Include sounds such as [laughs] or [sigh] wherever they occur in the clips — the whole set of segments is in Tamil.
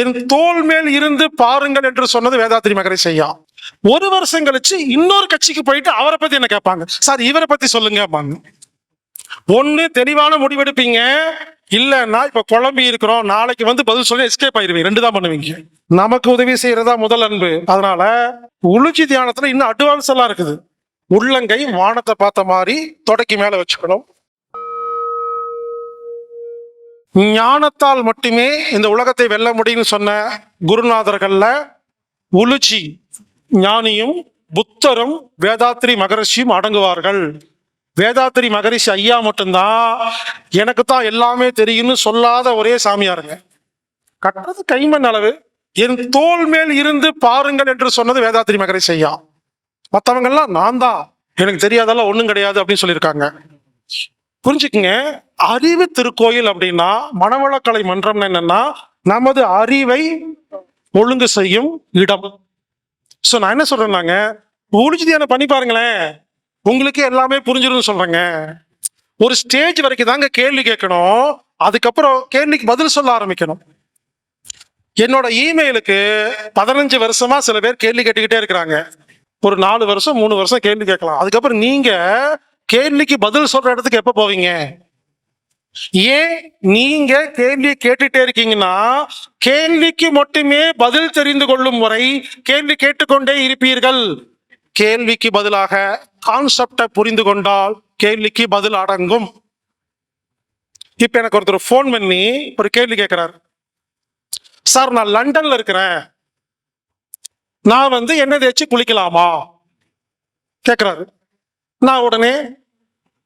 என் தோல் மேல் இருந்து பாருங்கள் என்று சொன்னது வேதாத்திரி மகரை செய்யா ஒரு வருஷம் கழிச்சு இன்னொரு கட்சிக்கு போயிட்டு அவரை பத்தி என்ன கேட்பாங்க? சார் இவரை பத்தி சொல்லுங்க ஒண்ணு தெளிவான முடிவெடுப்பீங்க. இல்லைன்னா இப்ப குழம்பி இருக்கிறோம். நாளைக்கு வந்து பதில் சொல்லி எஸ்கேப் ஆயிருவீங்க. ரெண்டு தான் பண்ணுவீங்க. நமக்கு உதவி செய்யறதா முதல் அன்பு. அதனால உளுச்சி தியானத்துல இன்னும் அட்வான்ஸ் எல்லாம் இருக்குது. உள்ளங்கை வானத்தை பார்த்த மாதிரி தொடக்கி மேல வச்சுக்கணும். ஞானத்தால் மட்டுமே இந்த உலகத்தை வெல்ல முடியும்னு சொன்ன குருநாதர்கள்ல உளுச்சி ஞானியும் புத்தரும் வேதாத்திரி மகரிஷியும் அடங்குவார்கள். வேதாத்திரி மகரிஷி ஐயா மட்டும்தான். எனக்கு தான் எல்லாமே தெரியும்னு சொல்லாத ஒரே சாமியாருங்க. கட்டுறது கைமண் அளவு. என் தோல் மேல் இருந்து பாருங்கள் என்று சொன்னது வேதாத்திரி மகரிஷி ஐயா. மற்றவங்கெல்லாம் நான் தான் எனக்கு தெரியாதெல்லாம் ஒன்றும் கிடையாது அப்படின்னு சொல்லியிருக்காங்க. புரிஞ்சுக்குங்க. அறிவு திருக்கோயில் அப்படின்னா மனவளக்கலை மன்றம்னு என்னன்னா நமது அறிவை ஒழுங்கு செய்யும் இடம். ஸோ நான் என்ன சொல்றேன்னாங்க? ஒளிச்சு தியானம் பண்ணி பாருங்களேன். உங்களுக்கு எல்லாமே புரிஞ்சிரும்னு சொல்றேங்க. ஒரு ஸ்டேஜ் வரைக்கும் தாங்க கேள்வி கேட்கணும். அதுக்கப்புறம் கேள்விக்கு பதில் சொல்ல ஆரம்பிக்கணும். என்னோட இமெயிலுக்கு பதினஞ்சு வருஷமா சில பேர் கேள்வி கேட்டுக்கிட்டே இருக்கிறாங்க. ஒரு நாலு வருஷம் மூணு வருஷம் கேள்வி கேட்கலாம். அதுக்கப்புறம் நீங்க கேள்விக்கு பதில் சொல்ற இடத்துக்கு எப்ப போவீங்க? ஏன் நீங்க கேள்வி கேட்டுட்டே இருக்கீங்கன்னா கேள்விக்கு மட்டுமே பதில் தெரிந்து கொள்ளும் வரை கேள்வி கேட்டுக்கொண்டே இருப்பீர்கள். கேள்விக்கு பதிலாக கான்செப்டை புரிந்து கொண்டால் கேள்விக்கு பதில் அடங்கும். இப்ப எனக்கு ஒருத்தர் ஃபோன் பண்ணி ஒரு கேள்வி கேட்கிறார் சார் நான் லண்டன்ல இருக்கிறேன். நான் வந்து என்ன தேய்ச்சி குளிக்கலாமா? கேட்கிறாரு நான் உடனே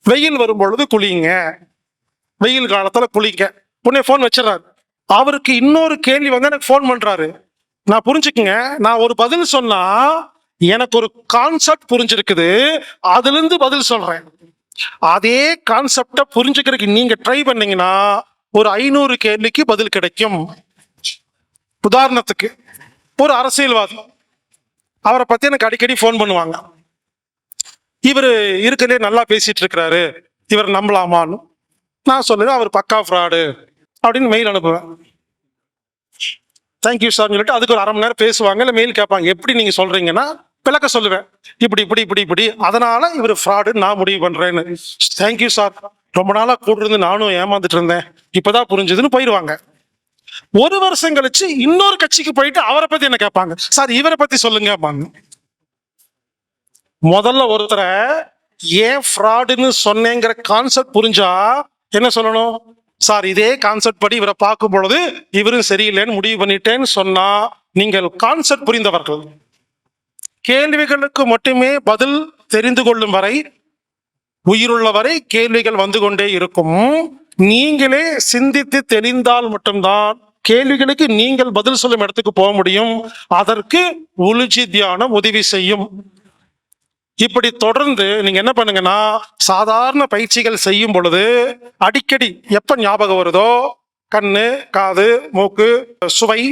வெயில் வரும் பொழுது குளிங்க. வெயில் காலத்துல குளிங்க. உடனே ஃபோன் வச்சிடறாரு. அவருக்கு இன்னொரு கேள்வி வந்து எனக்கு ஃபோன் பண்றாரு. நான் புரிஞ்சுக்குங்க. நான் ஒரு பதில் சொன்னா எனக்கு ஒரு கான்செப்ட் புரிஞ்சிருக்குது. அதுல இருந்து பதில் சொல்றேன். அதே கான்செப்டை புரிஞ்சுக்கிறதுக்கு நீங்க ட்ரை பண்ணீங்கன்னா ஒரு ஐநூறு கேள்விக்கு பதில் கிடைக்கும். உதாரணத்துக்கு ஒரு அரசியல்வாதி. அவரை பத்தி எனக்கு அடிக்கடி ஃபோன் பண்ணுவாங்க. இவர் இருக்கிறதே நல்லா பேசிட்டு இருக்கிறாரு இவர் நம்பலாமான்னு? நான் சொல்லுவேன் அவர் பக்கா ஃப்ராடு அப்படின்னு மெயில் அனுப்புவேன். தேங்க்யூ சார்னு சொல்லிட்டு அதுக்கு ஒரு அரை மணி நேரம் பேசுவாங்க இல்லை மெயில் கேட்பாங்க. எப்படி நீங்கள் சொல்கிறீங்கன்னா விளக்க சொல்லுவேன். இப்படி இப்படி இப்படி இப்படி. அதனால இவர் ஃப்ராடு நான் முடிவு பண்ணுறேன்னு தேங்க்யூ சார் ரொம்ப நாளாக கூட்டிருந்து நானும் ஏமாந்துட்டு இருந்தேன். இப்பதான் புரிஞ்சுதுன்னு போயிடுவாங்க ஒரு வருஷம் கழிச்சு இன்னொரு கட்சிக்கு போயிட்டு அவரை பத்தி என்ன கேட்பாங்க? சார் இவரை பத்தி சொல்லுங்க முதல்ல ஒருத்தரை ஏன் ஃப்ராடுன்னு சொன்னேங்கிற கான்செப்ட் புரிஞ்சா என்ன சொல்லணும்? சார் இதே கான்செப்ட் படி இவரை பார்க்கும் பொழுது இவரும் சரியில்லைன்னு முடிவு பண்ணிட்டேன்னு சொன்னா நீங்கள் கான்செப்ட் புரிந்தவர்கள். கேள்விகளுக்கு மட்டுமே பதில் தெரிந்து கொள்ளும் வரை உயிருள்ள வரை கேள்விகள் வந்து கொண்டே இருக்கும். நீங்களே சிந்தித்து தெரிந்தால் மட்டும்தான் கேள்விகளுக்கு நீங்கள் பதில் சொல்லும் இடத்துக்கு போக முடியும். அதற்கு உளுச்சி தியானம் உதவி செய்யும். இப்படி தொடர்ந்து நீங்க என்ன பண்ணுங்கன்னா சாதாரண பயிற்சிகள் செய்யும் பொழுது அடிக்கடி எப்ப ஞாபகம் வருதோ கண்ணு காது மூக்கு சுவை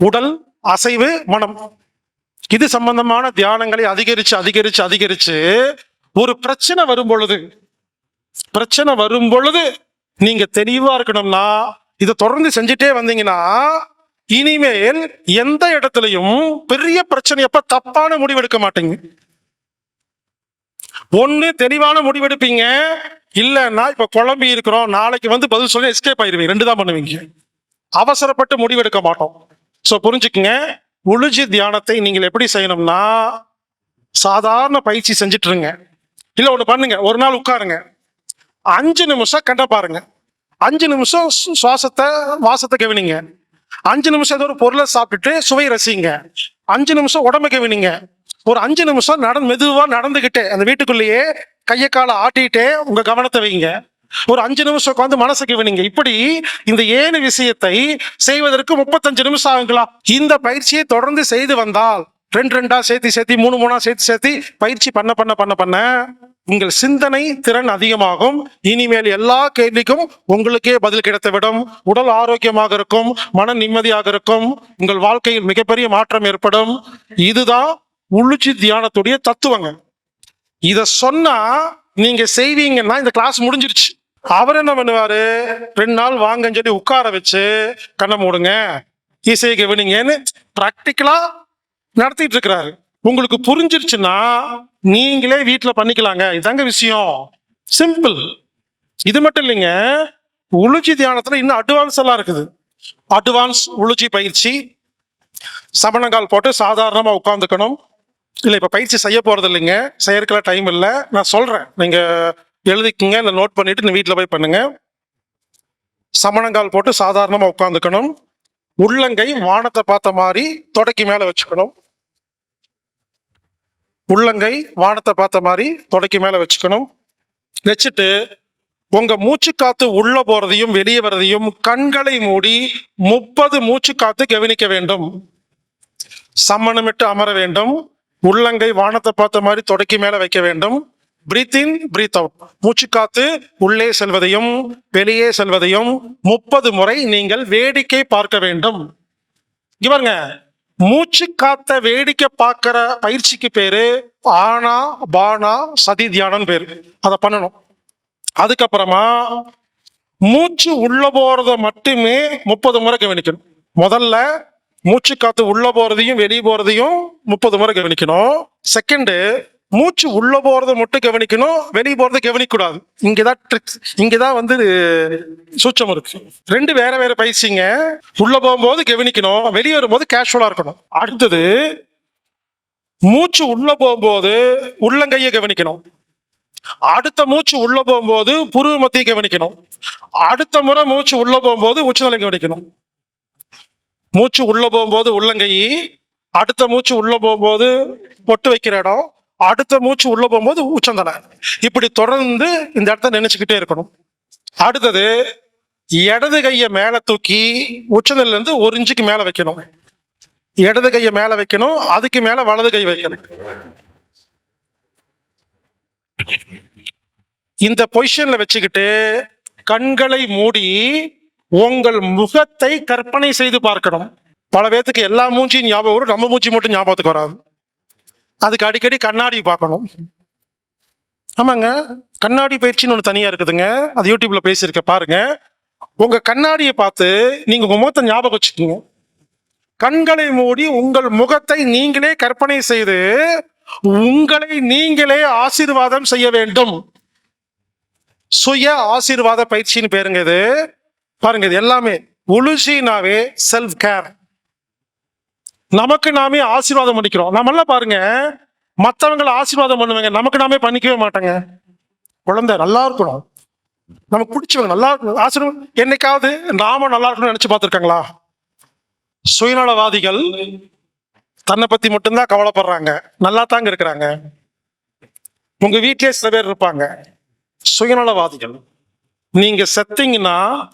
உடல் அசைவு மனம். இது சம்பந்தமான தியானங்களை அதிகரிச்சு அதிகரிச்சு அதிகரிச்சு ஒரு பிரச்சனை வரும் பொழுது பிரச்சனை வரும் பொழுது நீங்க தெளிவா இருக்கணும்னா இதை தொடர்ந்து செஞ்சுட்டே வந்தீங்கன்னா இனிமேல் எந்த இடத்துலையும் பெரிய பிரச்சனை எப்ப தப்பான முடிவு எடுக்க மாட்டீங்க. ஒன்று தெளிவான முடிவெடுப்பீங்க. இல்லைன்னா இப்ப குழம்பி இருக்கிறோம். நாளைக்கு வந்து பதில் சொல்லி எஸ்கேப் ஆயிருவீங்க. ரெண்டு தான் பண்ணுவீங்க. அவசரப்பட்டு முடிவெடுக்க மாட்டோம். ஸோ புரிஞ்சுக்குங்க. உளுஜி தியானத்தை நீங்கள் எப்படி செய்யணும்னா சாதாரண பயிற்சி செஞ்சுட்டு இருங்க ஒன்று ஒண்ணு பண்ணுங்க. ஒரு நாள் உட்காருங்க. அஞ்சு நிமிஷம் கண்ட பாருங்க. அஞ்சு நிமிஷம் சுவாசத்தை வாசத்தை கவனிங்க. அஞ்சு நிமிஷம் ஏதோ ஒரு பொருளை சாப்பிட்டுட்டு சுவை ரசிங்க. அஞ்சு நிமிஷம் உடம்பு கவனிங்க. ஒரு அஞ்சு நிமிஷம் நட மெதுவா நடந்துகிட்டு அந்த வீட்டுக்குள்ளேயே கையை காலை ஆட்டிட்டே உங்க கவனத்தை வைங்க. ஒரு அஞ்சு நிமிஷம் உட்காந்து மனசுக்கு வினிங்க இப்படி இந்த ஏழு விஷயத்தை செய்வதற்கு முப்பத்தஞ்சு நிமிஷம் ஆகுங்களா? இந்த பயிற்சியை தொடர்ந்து செய்து வந்தால் ரெண்டு ரெண்டா சேர்த்து சேர்த்து மூணு மூணா சேர்த்து சேர்த்து பயிற்சி பண்ண பண்ண பண்ண பண்ண உங்கள் சிந்தனை திறன் அதிகமாகும். இனிமேல் எல்லா கேள்விக்கும் உங்களுக்கே பதில் கிடைத்துவிடும். உடல் ஆரோக்கியமாக இருக்கும் மன நிம்மதியாக இருக்கும். உங்கள் வாழ்க்கையில் மிகப்பெரிய மாற்றம் ஏற்படும். இதுதான் உள்ளுச்சி தியானத்துடைய தத்துவங்க. இத சொன்னா நீங்க செய்வீங்கன்னா இந்த கிளாஸ் முடிஞ்சிருச்சு. அவர் என்ன பண்ணுவாரு? ரெண்டு நாள் வாங்கன்னு சொல்லி உட்கார வச்சு கண்ணை மூடுங்க. இசையை கவனிங்கன்னு ப்ராக்டிக்கலா நடத்திட்டு இருக்கிறாரு. உங்களுக்கு புரிஞ்சிருச்சுன்னா நீங்களே வீட்டுல பண்ணிக்கலாங்க. இதாங்க விஷயம். சிம்பிள் இது மட்டும் இல்லைங்க. உளுச்சி தியானத்துல இன்னும் அட்வான்ஸ் எல்லாம் இருக்குது. அட்வான்ஸ் உளுச்சி பயிற்சி. சமணங்கால் போட்டு சாதாரணமா உட்காந்துக்கணும் இல்லை இப்போ பயிற்சி செய்ய போறது இல்லைங்க செய்யறதுக்கெல்லாம் டைம் இல்லை. நான் சொல்றேன். நீங்க எழுதிக்கிங்க இல்லை நோட் பண்ணிட்டு நீ வீட்டில் போய் பண்ணுங்க. சமணங்கால் போட்டு சாதாரணமா உட்காந்துக்கணும். உள்ளங்கை வானத்தை பார்த்த மாதிரி தொடக்கி மேல வச்சுக்கணும். உள்ளங்கை வானத்தை பார்த்த மாதிரி தொடக்கி மேல வச்சுக்கணும். வச்சுட்டு உங்க மூச்சு காத்து உள்ள போறதையும் வெளியே வர்றதையும் கண்களை மூடி முப்பது மூச்சு காத்து கவனிக்க வேண்டும். சம்மணமிட்டு அமர வேண்டும். உள்ளங்கை வானத்தை பார்த்த மாதிரி தொடக்கி மேல வைக்க வேண்டும். பிரீத் இன் பிரீத் அவுட் மூச்சு காத்து உள்ளே செல்வதையும் வெளியே செல்வதையும் முப்பது முறை நீங்கள் வேடிக்கை பார்க்க வேண்டும். இங்க பாருங்க மூச்சு காத்த வேடிக்கை பார்க்கிற பயிற்சிக்கு பேரு ஆனா பானா சதி தியானம் பேரு. அதை பண்ணணும். அதுக்கப்புறமா மூச்சு உள்ள போறத மட்டுமே முப்பது முறை கவனிக்கணும். முதல்ல மூச்சு காத்து உள்ள போறதையும் வெளியே போறதையும் முப்பது முறை கவனிக்கணும். செகண்ட் மூச்சு உள்ள போறத மட்டும் கவனிக்கணும் வெளியே போறதை கவனிக்க கூடாது இங்கதான் ட்ரிக்ஸ் இங்கதான் வந்து சூச்சம் இருக்கு. ரெண்டு வேற வேற பயிற்சிங்க. உள்ள போகும்போது கவனிக்கணும் வெளியே வரும்போது கேஷுவலா இருக்கணும். அடுத்தது மூச்சு உள்ள போகும்போது உள்ளங்கையை கவனிக்கணும். அடுத்த மூச்சு உள்ள போகும்போது புருவ மத்திய கவனிக்கணும். அடுத்த முறை மூச்சு உள்ள போகும்போது உச்சநிலை கவனிக்கணும். மூச்சு உள்ள போகும்போது உள்ளங்கை அடுத்த மூச்சு உள்ள போகும்போது பொட்டு வைக்கிற இடம் அடுத்த மூச்சு உள்ள போகும்போது உச்சந்தலை இப்படி தொடர்ந்து இந்த இடத்த நினைச்சுக்கிட்டே இருக்கணும். அடுத்தது இடது கையை மேல தூக்கி உச்சநிலையில இருந்து ஒரு இன்ச்சுக்கு மேல வைக்கணும். இடது கையை மேல வைக்கணும் அதுக்கு மேல வலது கை வைக்கணும். இந்த பொசிஷன்ல வச்சுக்கிட்டு கண்களை மூடி உங்கள் முகத்தை கற்பனை செய்து பார்க்கணும். பல பேர்த்துக்கு எல்லா மூஞ்சியும் ஞாபகம் வரும். நம்ம மூஞ்சி மட்டும் ஞாபகத்துக்கு வராது. அதுக்கு அடிக்கடி கண்ணாடி பார்க்கணும். ஆமாங்க. கண்ணாடி பயிற்சின்னு ஒன்று தனியாக இருக்குதுங்க. அது யூடியூப்ல பேசியிருக்க பாருங்க. உங்க கண்ணாடியை பார்த்து நீங்க உங்க முகத்தை ஞாபகம் வச்சுக்கோங்க. கண்களை மூடி உங்கள் முகத்தை நீங்களே கற்பனை செய்து உங்களை நீங்களே ஆசீர்வாதம் செய்ய வேண்டும். சுய ஆசீர்வாத பயிற்சின்னு பேருங்க இது. பாருங்க இது எல்லாமே உலுசினாவே செல்ஃப் கேர் நமக்கு நாமே ஆசீர்வாதம் பண்ணிக்கிறோம் நம்மளாம் பாருங்க மற்றவங்களை ஆசீர்வாதம் பண்ணுவாங்க நமக்கு நாமே பண்ணிக்கவே மாட்டாங்க. குழந்தை நல்லா இருக்கணும். நமக்கு பிடிச்சவங்க நல்லா இருக்கணும். ஆசீர்வாதம் என்னைக்காவது நாம நல்லா இருக்கணும்னு நினைச்சு பார்த்துருக்காங்களா? சுயநலவாதிகள் தன்னை பத்தி மட்டும்தான் கவலைப்படுறாங்க. நல்லா தாங்க இருக்கிறாங்க. உங்க வீட்டிலே சில பேர் இருப்பாங்க. சுயநலவாதிகள். நீங்க செத்தீங்கன்னா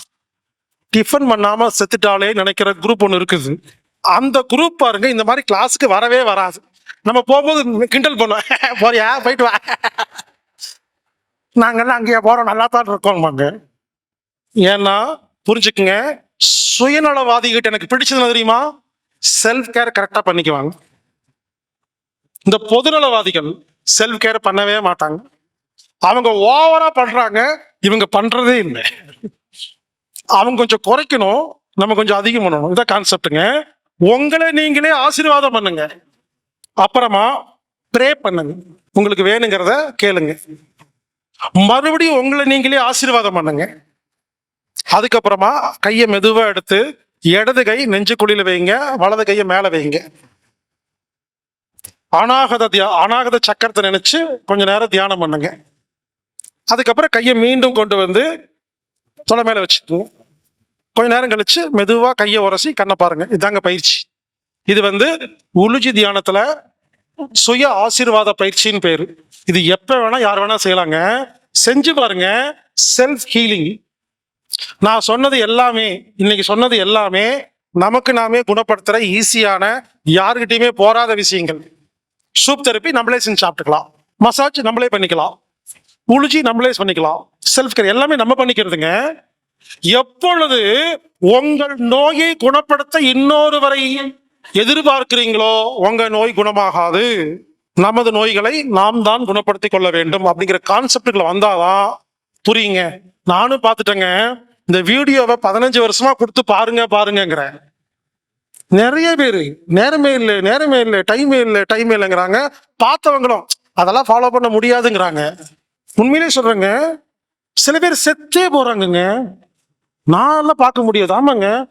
டிஃபன் பண்ணாமல் செத்துட்டாலே நினைக்கிற குரூப் ஒன்று இருக்குது. அந்த குரூப் பாருங்க இந்த மாதிரி கிளாஸுக்கு வரவே வராது. நம்ம போகும்போது கிண்டல் பண்ணுவோம். [laughs] போறியா? போயிட்டு வா. நாங்கள்லாம் அங்கேயே போகிறோம் நல்லா தான் இருக்கோம் ஏன்னா புரிஞ்சுக்குங்க சுயநலவாதிகிட்ட எனக்கு பிடிச்சது தெரியுமா? செல்ஃப் கேர் கரெக்டாக பண்ணிக்குவாங்க. இந்த பொதுநலவாதிகள் செல்ஃப் கேர் பண்ணவே மாட்டாங்க. அவங்க ஓவரா பண்றாங்க இவங்க பண்றதே இல்லை. அவங்க கொஞ்சம் குறைக்கணும். நம்ம கொஞ்சம் அதிகம் பண்ணணும். இதான் கான்செப்டுங்க உங்களை நீங்களே ஆசீர்வாதம் பண்ணுங்க. அப்புறமா ப்ரே பண்ணுங்க. உங்களுக்கு வேணுங்கிறத கேளுங்க. மறுபடியும் உங்களை நீங்களே ஆசீர்வாதம் பண்ணுங்க. அதுக்கப்புறமா கையை மெதுவாக எடுத்து இடது கை நெஞ்சு குழியில் வைங்க. வலது கையை மேலே வைங்க. அநாகத தியா அநாகத சக்கரத்தை நினைச்சு கொஞ்ச நேரம் தியானம் பண்ணுங்க. அதுக்கப்புறம் கையை மீண்டும் கொண்டு வந்து தொலை மேலே வச்சுக்கோங்க கொஞ்ச நேரம் கழிச்சு மெதுவாக கையை உரசி கண்ணை பாருங்க. இதாங்க பயிற்சி. இது வந்து உளுஜி தியானத்துல சுய ஆசீர்வாத பயிற்சின்னு பேரு. இது எப்ப வேணா யார் வேணா செய்யலாங்க. செஞ்சு பாருங்க. செல்ஃப் ஹீலிங் நான் சொன்னது எல்லாமே இன்னைக்கு சொன்னது எல்லாமே நமக்கு நாமே குணப்படுத்துற ஈஸியான யாருக்கிட்டையுமே போராத விஷயங்கள். சூப் தெரப்பி நம்மளே செஞ்சு சாப்பிட்டுக்கலாம். மசாஜ் நம்மளே பண்ணிக்கலாம். உளுஜி நம்மளே பண்ணிக்கலாம். செல்ஃப் கேர் எல்லாமே நம்ம பண்ணிக்கிறதுங்க. எப்பொழுது உங்கள் நோயை குணப்படுத்த இன்னொருவரை எதிர்பார்க்கிறீங்களோ உங்க நோய் குணமாகாது. நமது நோய்களை நாம் தான் குணப்படுத்திக் கொள்ள வேண்டும் அப்படிங்கிற கான்செப்டுகளை வந்தாதான் புரியுங்க. நானும் பார்த்துட்டேங்க. இந்த வீடியோவை பதினஞ்சு வருஷமா கொடுத்து பாருங்க பாருங்கங்கிறேன். நிறைய பேர் நேரமே இல்லை நேரமே இல்லை டைமே இல்லை டைமே இல்லைங்கிறாங்க. பார்த்தவங்களும் அதெல்லாம் ஃபாலோ பண்ண முடியாதுங்கிறாங்க. உண்மையிலே சொல்றேங்க. சில பேர் செத்தே போறாங்கங்க. நான்லாம் பார்க்க முடியாது. ஆமாங்க.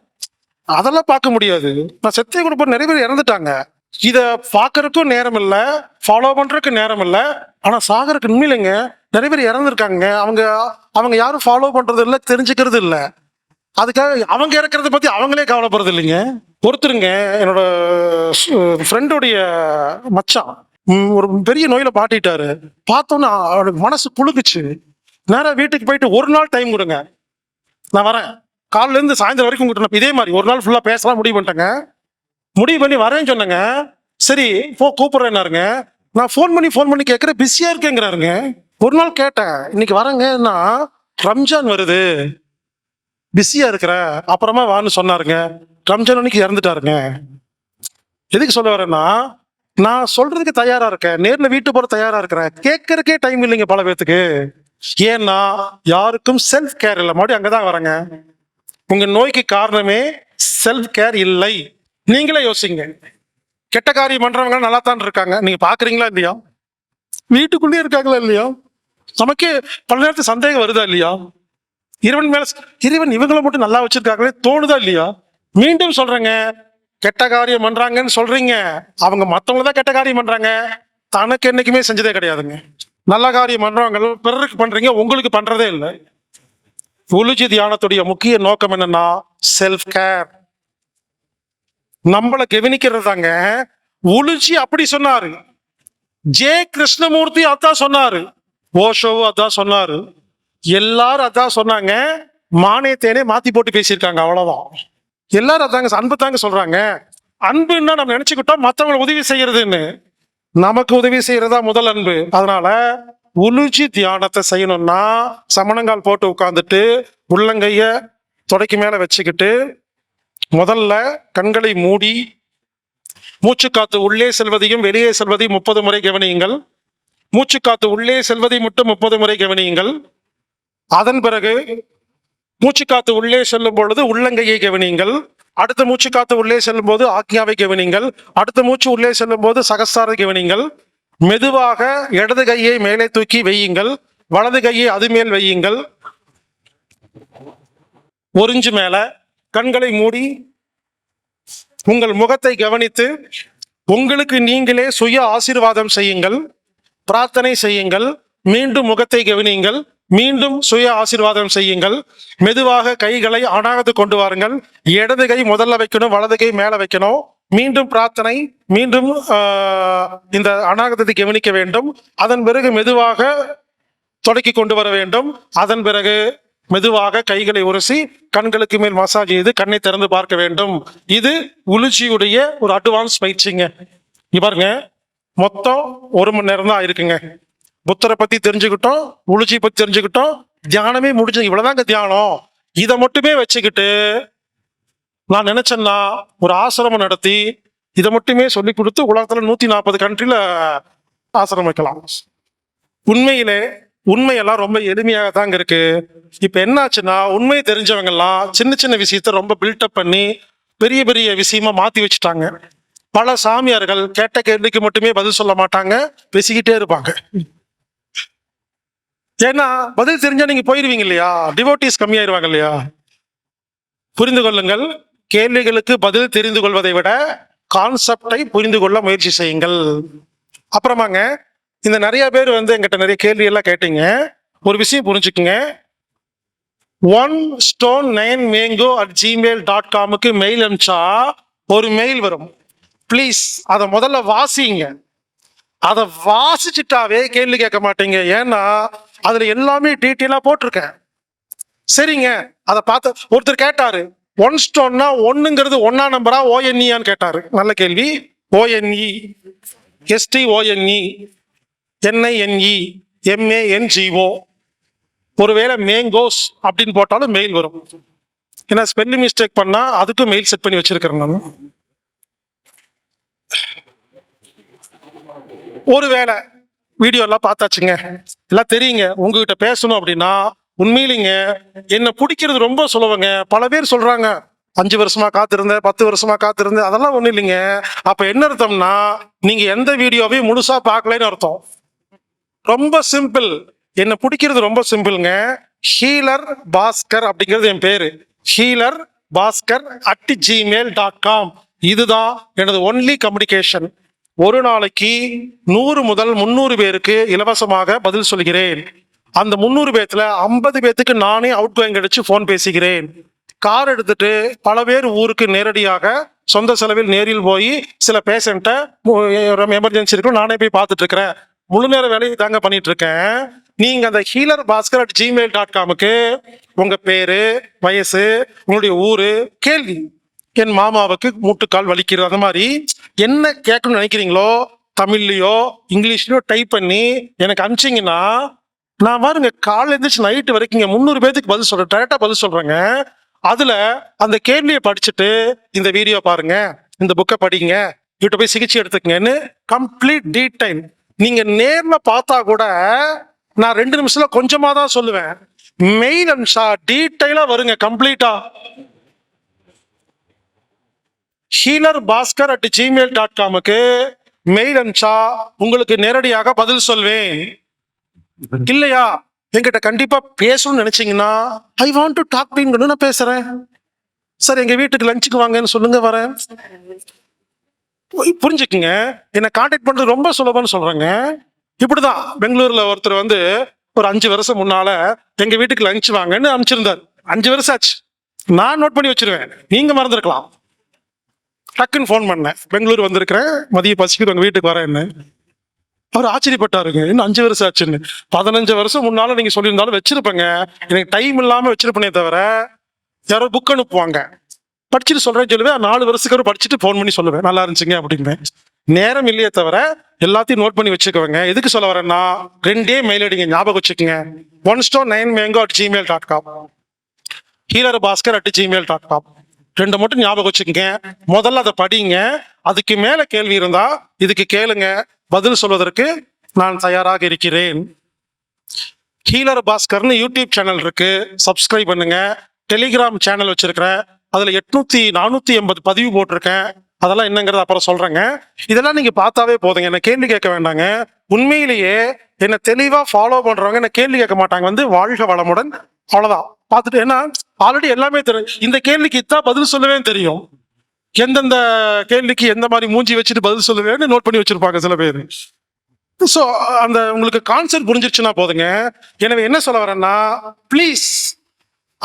அதெல்லாம் பார்க்க முடியாது. நான் செத்தே கூட போய் நிறைய பேர் இறந்துட்டாங்க. இதை பார்க்கறதுக்கும் நேரம் இல்லை. ஃபாலோ பண்றதுக்கு நேரம் இல்லை. ஆனா சாகருக்கு உண்மையிலங்க நிறைய பேர் இறந்துருக்காங்க. அவங்க அவங்க யாரும் ஃபாலோ பண்றது இல்லை தெரிஞ்சுக்கிறது இல்லை. அதுக்காக அவங்க இறக்கறத பத்தி அவங்களே கவலைப்படுறது இல்லைங்க. ஒருத்தருங்க என்னோட ஃப்ரெண்டோடைய மச்சான். ஒரு பெரிய நோயில பாட்டிட்டாரு. பார்த்தோன்னா அவனுக்கு மனசு குலுக்குச்சு நேராக வீட்டுக்கு போயிட்டு ஒரு நாள் டைம் கொடுங்க. நான் வரேன். காலையில சாயந்தரம் வரைக்கும் உங்ககிட்ட இதே மாதிரி ஒரு நாள் ஃபுல்லாக பேசலாம் முடிவு பண்ணிட்டேங்க. முடிவு பண்ணி வரேன்னு சொன்னேங்க. சரி போ கூப்பிட்றேன்னாருங்க. நான் ஃபோன் பண்ணி ஃபோன் பண்ணி கேட்குறேன் பிஸியாக இருக்கேங்கிறாருங்க. ஒரு நாள் கேட்டேன். இன்னைக்கு வரேங்கன்னா ரம்ஜான் வருது. பிஸியாக இருக்கிற அப்புறமா வான்னு சொன்னாருங்க. ரம்ஜான் அன்னைக்கு இறந்துட்டாருங்க. எதுக்கு சொல்ல வரேன்னா நான் சொல்றதுக்கு தயாரா இருக்கேன். நேரில் வீட்டு போற தயாரா இருக்கிறேன். கேட்கறக்கே டைம் இல்லைங்க பல பேத்துக்கு. ஏன்னா யாருக்கும் செல்ஃப் கேர் இல்லை. மறுபடியும் அங்கதான் வரேங்க. உங்க நோய்க்கு காரணமே செல்ஃப் கேர் இல்லை. நீங்களே யோசிங்க. கெட்ட காரியம் பண்றவங்க நல்லா தான் இருக்காங்க. நீங்க பாக்குறீங்களா இல்லையா? வீட்டுக்குள்ளேயே இருக்காங்களா இல்லையா? நமக்கு பல நேரத்து சந்தேகம் வருதா இல்லையா? இறைவன் மேல இறைவன் இவங்களை மட்டும் நல்லா வச்சிருக்காங்களே தோணுதா இல்லையா? மீண்டும் சொல்றேங்க. கெட்ட காரியம் பண்றாங்கன்னு சொல்றீங்க. அவங்க மத்தவங்க தான் கெட்ட காரியம் பண்றாங்க. தனக்கு என்னைக்குமே செஞ்சதே கிடையாதுங்க. நல்ல காரியம் பண்றவங்க பிறருக்கு பண்றீங்க உங்களுக்கு பண்றதே இல்லை. உலுஜி தியானத்துடைய முக்கிய நோக்கம் என்னன்னா செல்ஃப் கேர் நம்மளை கவனிக்கிறது தாங்க உலுஜி அப்படி சொன்னாரு. ஜே கிருஷ்ணமூர்த்தி அதான் சொன்னாரு. ஓஷோவும் அதான் சொன்னாரு. எல்லாரும் அதான் சொன்னாங்க. மானியத்தேனே மாத்தி போட்டு பேசியிருக்காங்க அவ்வளவுதான். எல்லாரும் அதாங்க அன்பு தாங்க சொல்றாங்க. அன்புன்னா நம்ம நினைச்சுக்கிட்டோம் மற்றவங்களை உதவி செய்யறதுன்னு. நமக்கு உதவி செய்யறதா முதல் அன்பு. அதனால உலுஜி தியானத்தை செய்யணும்னா சமணங்கால் போட்டு உட்காந்துட்டு உள்ளங்கைய தொடைக்கு மேல வச்சுக்கிட்டு முதல்ல கண்களை மூடி மூச்சு காத்து உள்ளே செல்வதையும் வெளியே செல்வதையும் முப்பது முறை கவனியுங்கள். மூச்சு காத்து உள்ளே செல்வதை மட்டும் முப்பது முறை கவனியுங்கள். அதன் பிறகு மூச்சு காத்து உள்ளே செல்லும் பொழுது உள்ளங்கையை கவனியுங்கள். அடுத்த மூச்சு காத்து உள்ளே செல்லும் போது ஆக்ஞாவை கவனியுங்கள் அடுத்த மூச்சு உள்ளே செல்லும் போது சகஸ்தாரை கவனியுங்கள் மெதுவாக இடது கையை மேலே தூக்கி வையுங்கள். வலது கையை அது மேல் வையுங்கள் ஒரிஞ்சு மேல கண்களை மூடி உங்கள் முகத்தை கவனித்து உங்களுக்கு நீங்களே சுய ஆசீர்வாதம் செய்யுங்கள். பிரார்த்தனை செய்யுங்கள். மீண்டும் முகத்தை கவனியுங்கள் மீண்டும் சுய ஆசீர்வாதம் செய்யுங்கள். மெதுவாக கைகளை அனாகத்து கொண்டு வாருங்கள். இடது கை முதல்ல வைக்கணும் வலது கை மேல வைக்கணும். மீண்டும் பிரார்த்தனை மீண்டும் இந்த அநாகதத்தை கவனிக்க வேண்டும். அதன் பிறகு மெதுவாக தொடக்கி கொண்டு வர வேண்டும். அதன் பிறகு மெதுவாக கைகளை உரசி கண்களுக்கு மேல் மசாஜ் செய்து கண்ணை திறந்து பார்க்க வேண்டும். இது உளுச்சியுடைய ஒரு அட்வான்ஸ் பயிற்சிங்க. இவருங்க பாருங்க. மொத்தம் ஒரு மணி நேரம் தான் ஆயிருக்குங்க. புத்தரை பத்தி தெரிஞ்சுக்கிட்டோம் உளுச்சி பத்தி தெரிஞ்சுக்கிட்டோம் தியானமே முடிஞ்சு இவ்வளவுதாங்க தியானம். இதை மட்டுமே வச்சுக்கிட்டு நான் நினைச்சேன்னா ஒரு ஆசிரமம் நடத்தி இதை மட்டுமே சொல்லி கொடுத்து உலகத்துல நூத்தி நாற்பது கண்ட்ரில ஆசிரமம் வைக்கலாம். உண்மையிலே உண்மையெல்லாம் ரொம்ப எளிமையாக தாங்க இருக்கு. இப்ப என்னாச்சுன்னா உண்மை தெரிஞ்சவங்க எல்லாம் சின்ன சின்ன விஷயத்த ரொம்ப பில்டப் பண்ணி பெரிய பெரிய விஷயமா மாத்தி வச்சுட்டாங்க. பல சாமியார்கள் கேட்ட கேள்விக்கு மட்டுமே பதில் சொல்ல மாட்டாங்க பேசிக்கிட்டே இருப்பாங்க. ஏன்னா பதில் தெரிஞ்சா நீங்க போயிருவீங்க இல்லையா? டிவோட்டிஸ் கம்மியாயிருவாங்க இல்லையா? புரிந்து கொள்ளுங்கள். கேள்விகளுக்கு பதில் தெரிந்து கொள்வதை விட கான்செப்டை புரிந்து கொள்ள முயற்சி செய்யுங்கள். அப்புறமாங்க இந்த நிறைய பேர் வந்து எங்கிட்ட நிறைய கேள்வி எல்லாம் கேட்டீங்க. ஒரு விஷயம் புரிஞ்சுக்குங்க. One stone nine mango at Gmail dot காமுக்கு mail அனுப்பிச்சா ஒரு மெயில் வரும். ப்ளீஸ் அதை முதல்ல வாசிங்க. அதை வாசிச்சுட்டாவே கேள்வி கேட்க மாட்டீங்க. ஏன்னா அதுல எல்லாமே டீட்டெயிலாக போட்டிருக்கேன். சரிங்க. அதை பார்த்து ஒருத்தர் கேட்டாரு. ஒன் ஸ்டோன்னா ஒன்னுங்கிறது ஒன்னா நம்பரா ஓஎன்இயான்னு கேட்டாரு. நல்ல கேள்வி. O N E S T O N E N I N E M A N G O ஒருவேளை மேங்கோஸ் அப்படின்னு போட்டாலும் மெயில் வரும். ஏன்னா ஸ்பெல்லிங் மிஸ்டேக் பண்ணா அதுக்கும் மெயில் செட் பண்ணி வச்சிருக்கிறேன் நான். ஒருவேளை வீடியோ எல்லாம் பார்த்தாச்சுங்க. எல்லாம் தெரியுங்க. உங்ககிட்ட பேசணும் அப்படின்னா உண்மையிலேங்க என்னை பிடிக்கிறது ரொம்ப சுலபங்க. பல பேர் சொல்றாங்க அஞ்சு வருஷமா காத்திருந்தேன் பத்து வருஷமா காத்திருந்தேன். அதெல்லாம் ஒண்ணும் இல்லைங்க. அப்ப என்ன அர்த்தம்னா நீங்க எந்த வீடியோவையும் முழுசா பார்க்கலைன்னு அர்த்தம். ரொம்ப சிம்பிள். என்னை பிடிக்கிறது ரொம்ப சிம்பிள்ங்க. ஹீலர் பாஸ்கர் அப்படிங்கிறது என் பேரு. Healer Bhaskar at Gmail dot com இதுதான் எனது ஒன்லி கம்யூனிகேஷன் ஒரு நாளைக்கு நூறு முதல் முந்நூறு பேருக்கு இலவசமாக பதில் சொல்கிறேன். அந்த முந்நூறு பேத்துல ஐம்பது பேத்துக்கு நானே அவுட் கோயிங் அடிச்சு ஃபோன் பேசுகிறேன் கார் எடுத்துட்டு பல பேர் ஊருக்கு நேரடியாக சொந்த செலவில் நேரில் போய் சில பேஷண்ட்டை எமர்ஜென்சி இருக்கும் நானே போய் பார்த்துட்டு இருக்கிறேன் முழு நேர வேலையை தாங்க பண்ணிட்டு இருக்கேன் நீங்க அந்த healer Bhaskar at Gmail dot காமுக்கு உங்க பேரு வயசு உங்களுடைய ஊரு கேள்வி. என் மாமாவுக்கு மூட்டுக்கால் வலிக்கிறது. அந்த மாதிரி என்ன கேட்கணும்னு நினைக்கிறீங்களோ தமிழ்லையோ இங்கிலீஷ்லயோ டைப் பண்ணி எனக்கு அனுப்பிச்சிங்கன்னா நான் பாருங்க காலையில் எழுந்திரிச்சு நைட்டு வரைக்கும் இங்க முந்நூறு பேத்துக்கு பதில் சொல்றேன். டேரக்டா பதில் சொல்றேங்க. அதுல அந்த கேள்வியை படிச்சுட்டு இந்த வீடியோ பாருங்க இந்த புக்கை படிங்க இவட்ட போய் சிகிச்சை எடுத்துக்கங்கன்னு கம்ப்ளீட் டீடைல் நீங்க நேர்ல பார்த்தா கூட நான் ரெண்டு நிமிஷத்துல கொஞ்சமா தான் சொல்லுவேன் மெயில் அன்ஷா டீடைலா வருங்க கம்ப்ளீட்டா healer Bhaskar at Gmail dot காமுக்கு mail அனுப்பிச்சா உங்களுக்கு நேரடியாக பதில் சொல்வேன். இல்லையா? என்கிட்ட கண்டிப்பா பேசணும்னு நினைச்சீங்கன்னா ஐ வாண்ட் டு டாக் அப்படின்னு நான் பேசுறேன். சார் எங்க வீட்டுக்கு லஞ்சுக்கு வாங்கன்னு சொல்லுங்க வரேன். புரிஞ்சுக்குங்க. என்னை காண்டாக்ட் பண்றது ரொம்ப சுலபம்னு சொல்றேங்க. இப்படிதான் பெங்களூர்ல ஒருத்தர் வந்து ஒரு அஞ்சு வருஷம் முன்னால எங்க வீட்டுக்கு லஞ்ச் வாங்கன்னு அனுப்பிச்சிருந்தார். அஞ்சு வருஷம் ஆச்சு. நான் நோட் பண்ணி வச்சிருவேன். நீங்க மறந்துருக்கலாம். டக்குன்னு ஃபோன் பண்ணேன். பெங்களூர் வந்திருக்கிறேன். மதிய பசிக்கு உங்கள் வீட்டுக்கு வரேன்னு அவர் ஆச்சரியப்பட்டாருங்க. இன்னும் அஞ்சு வருஷம் ஆச்சுன்னு. பதினஞ்சு வருஷம் முன்னால நீங்கள் சொல்லியிருந்தாலும் வச்சிருப்பேங்க. எனக்கு டைம் இல்லாமல் வச்சிருப்பேனே தவிர யாரோ புக் அனுப்புவாங்க. படிச்சுட்டு சொல்கிறேன் சொல்லுவேன். நாலு வருஷத்துக்கு படிச்சுட்டு ஃபோன் பண்ணி சொல்லுவேன். நல்லா இருந்துச்சுங்க அப்படின்னு நேரம் இல்லையே தவிர எல்லாத்தையும் நோட் பண்ணி வச்சுக்கோங்க எதுக்கு சொல்ல வரேன்னா ரெண்டே மெயில் அடிங்க. ஞாபகம் வச்சுக்கோங்க. One stone nine mango at Gmail dot com healer Bhaskar at Gmail dot com ரெண்டு மட்டும் ஞாபகம் வச்சுக்கோங்க. முதல்ல அதை படிங்க. அதுக்கு மேல கேள்வி இருந்தா இதுக்கு கேளுங்க. பதில் சொல்வதற்கு நான் தயாராக இருக்கிறேன். ஹீலர் பாஸ்கர்னு யூடியூப் சேனல் இருக்கு. சப்ஸ்கிரைப் பண்ணுங்க. டெலிகிராம் சேனல் வச்சிருக்கிறேன் அதுல எட்நூத்தி நானூத்தி எண்பது பதிவு போட்டிருக்கேன். அதெல்லாம் என்னங்கிறத அப்புறம் சொல்றேங்க. இதெல்லாம் நீங்க பார்த்தாவே போதுங்க. என்ன கேள்வி கேட்க வேண்டாங்க. உண்மையிலேயே என்ன தெளிவா ஃபாலோ பண்றவங்க என்ன கேள்வி கேட்க மாட்டாங்க. வந்து வாழ்க வளமுடன். அவ்வளவுதான். பார்த்துட்டு ஏன்னா ஆல்ரெடி எல்லாமே தெரியும். இந்த கேள்விக்கு இதான் பதில் சொல்லவே தெரியும். எந்தெந்த கேள்விக்கு எந்த மாதிரி மூஞ்சி வச்சுட்டு பதில் சொல்லுவேன்னு நோட் பண்ணி வச்சிருப்பாங்க சில பேர். ஸோ அந்த உங்களுக்கு கான்செப்ட் புரிஞ்சிருச்சுன்னா போதுங்க. எனவே என்ன சொல்ல வரேன்னா ப்ளீஸ்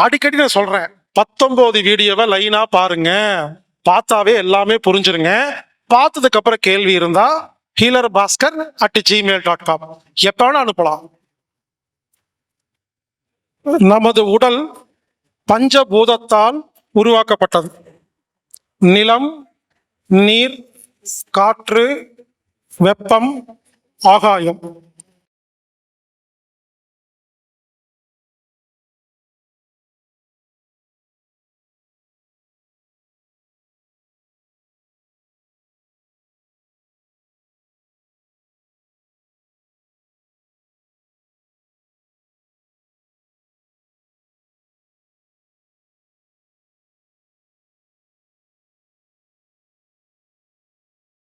அடிக்கடி நான் சொல்றேன். பத்தொன்பது வீடியோவை லைனா பாருங்க. பார்த்தாவே எல்லாமே புரிஞ்சிருங்க. பார்த்ததுக்கு அப்புறம் கேள்வி இருந்தா healer Bhaskar at Gmail dot com எப்ப வேணா அனுப்பலாம். நமது உடல் பஞ்சபூதத்தால் உருவாக்கப்பட்டது. நிலம் நீர் காற்று வெப்பம் ஆகாயம்.